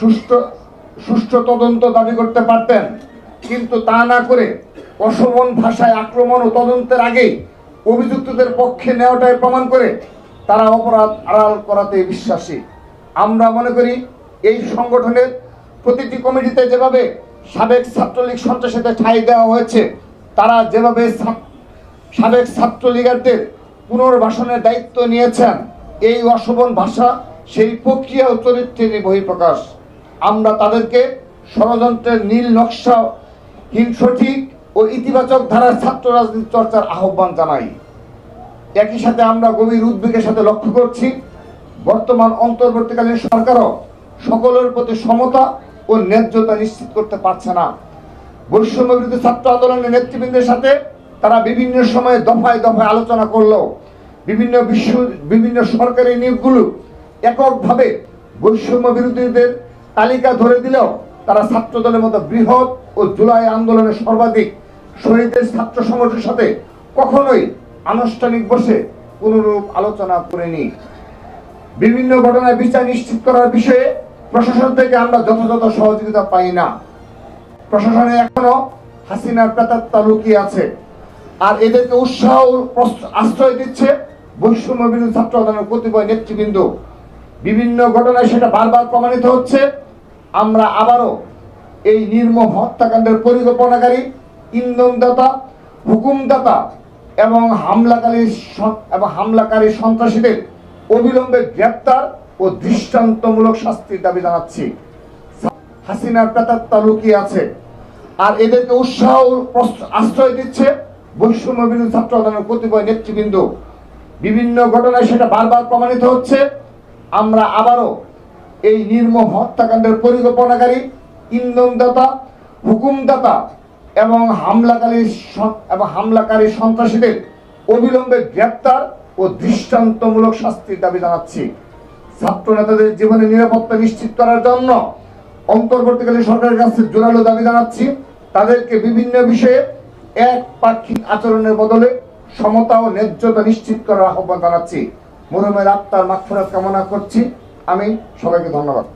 সুষ্ঠু সুষ্ঠু তদন্ত দাবি করতে পারতেন। কিন্তু তা না করে অশোভন ভাষায় আক্রমণ ও তদন্তের আগেই অভিযুক্তদের পক্ষে নেওয়াটাই প্রমাণ করে তারা অপরাধ আড়াল করাতে বিশ্বাসী। আমরা মনে করি এই সংগঠনের প্রতিটি কমিটিতে যেভাবে সাবেক ছাত্রলীগ সন্ত্রাসীদের ঠাঁই দেওয়া হয়েছে, তারা যেভাবে সাবেক ছাত্রলীগারদের পুনর্বাসনের দায়িত্ব নিয়েছেন, এই অশোভন ভাষা সেই প্রক্রিয়া ও চরিত্রের বহিঃপ্রকাশ। আমরা তাদেরকে ষড়যন্ত্রের নীল নকশা হীন সঠিক ও ইতিবাচক ধারার ছাত্র রাজনীতি চর্চার আহ্বান জানাই। একই সাথে আমরা গভীর উদ্বেগের সাথে লক্ষ্য করছি, বর্তমান অন্তর্বর্তীকালীন সরকারও সকলের প্রতি সমতা ও ন্যায্যতা নিশ্চিত করতে পারছে না। বৈষম্য বিরোধী ছাত্র আন্দোলনের নেতৃবৃন্দের সাথে তারা বিভিন্ন সময়ে দফায় দফায় আলোচনা করলেও বিভিন্ন বিশ্ব বিভিন্ন সরকারি নিয়োগগুলো এককভাবে বৈষম্য বিরোধীদের তালিকা ধরে দিলেও তারা ছাত্র দলের মতো বৃহৎ ও জুলাই আন্দোলনের সর্বাধিক শহীদের ছাত্র সংগঠনের সাথে কখনোই আনুষ্ঠানিক বসে কোনরূপ আলোচনা করেনি। বিভিন্ন ঘটনায় বিচার নিশ্চিত করার বিষয়ে প্রশাসন থেকে আমরা যথাযথ সহযোগিতা পাই না। প্রশাসনে এখনও হাসিনার প্রেতাত্মা লুকিয়ে আছে আর এদেরকে উৎসাহ আশ্রয় দিচ্ছে বৈষম্য বিরোধী ছাত্র আন্দোলনের কতিপয় নেতৃবৃন্দ। বিভিন্ন ঘটনায় সেটা বারবার প্রমাণিত হচ্ছে। আমরা আবারও এই নির্মম হত্যাকাণ্ডের পরিকল্পনাকারী, ইন্ধনদাতা, হুকুমদাতা এবং হামলাকারী এবং হামলাকারী সন্ত্রাসীদের অবিলম্বে গ্রেপ্তার ও দৃষ্টান্তমূলক শাস্তির দাবি জানাচ্ছি। হাসিনার প্রেতাত্মা লুকিয়ে আছে আর এদেরকে উৎসাহ আশ্রয় দিচ্ছে বৈষম্য বিরোধী ছাত্র আন্দোলনের কতিপয় নেতৃবৃন্দ। বিভিন্ন ঘটনায় সেটা বারবার প্রমাণিত হচ্ছে। আমরা আবারও এই নির্মম হত্যাকাণ্ডের পরিকল্পনাকারী ইন্ধনদাতা, হুকুমদাতা এবং হামলাকারী এবং হামলাকারী সন্ত্রাসীদের অবিলম্বে গ্রেপ্তার ও দৃষ্টান্তমূলক শাস্তির দাবি জানাচ্ছি। ছাত্র নেতাদের জীবনে নিরাপত্তা নিশ্চিত করার জন্য অন্তর্বর্তীকালীন সরকারের কাছে জোরালো দাবি জানাচ্ছি। তাদেরকে বিভিন্ন বিষয়ে এক পাক্ষিক আচরণের বদলে সমতা ও ন্যায্যতা নিশ্চিত করার আহ্বান জানাচ্ছি। মরুমের আত্মার মাগফিরাত কামনা করছি। আমি সবাইকে ধন্যবাদ।